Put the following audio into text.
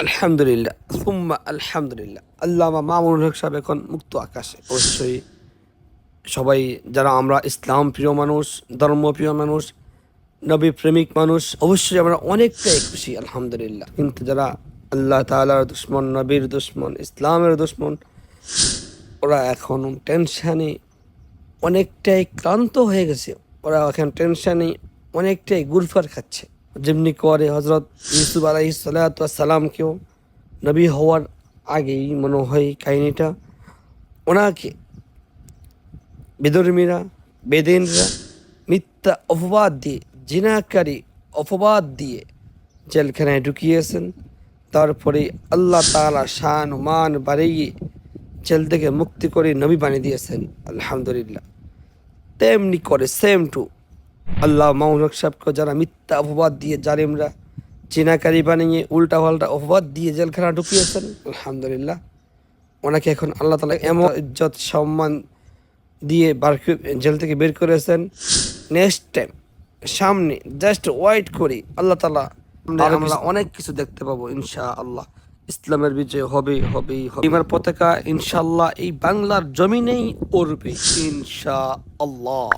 আলহামদুলিল্লাহ। সুম্মা আলহামদুলিল্লাহ। আল্লামা মামুনুল হক সাহেব এখন মুক্ত আকাশে। অবশ্যই সবাই যারা আমরা ইসলাম প্রিয় মানুষ ধর্মপ্রিয় মানুষ, নবী প্রেমিক মানুষ, অবশ্যই আমরা অনেকটাই খুশি, আলহামদুলিল্লাহ। কিন্তু যারা আল্লাহ তাআলার দুশ্মন, নবীর দুশ্মন, ইসলামের দুশ্মন, ওরা এখন টেনশানে অনেকটাই ক্লান্ত হয়ে গেছে। ওরা এখন টেনশানে অনেকটাই গুরফার খাচ্ছে। যেমনি করে হজরত ইউসুফ আলাহি সালামকেও নবী হওয়ার আগেই মনে হয় কাহিনীটা। ওনাকে বেদর্মীরা বেদেনরা মিথ্যা অপবাদ দিয়ে, জিনাকারী অপবাদ দিয়ে জেলখানায় ঢুকিয়েছেন। তারপরে আল্লাহ তাআলা শান মান বাড়িয়ে জেল থেকে মুক্তি করে নবী বানিয়ে দিয়েছেন। আলহামদুলিল্লাহ। তেমনি করে সেম টু আল্লাহ মাউনক সাহেবকে যারা মিথ্যা অপবাদ দিয়ে জালিমরা চিনাকারি বানিয়ে উল্টা পাল্টা অপবাদ দিয়ে জেলখানা ঢুকিয়েছেন আলহামদুলিল্লাহ। ওনাকে এখন আল্লাহ তালা এমন ইজ্জত সম্মান দিয়ে বার জেল থেকে বের করেছেন। নেক্সট টাইম সামনে জাস্ট ওয়াইট করি আল্লাহ তালা আমরা অনেক কিছু দেখতে পাবো ইনশা আল্লাহ ইসলামের বিজয় হবে হবেই হবে। ইমার পতাকা ইনশাল্লাহ এই বাংলার জমিনেই উড়বে ইনশা আল্লাহ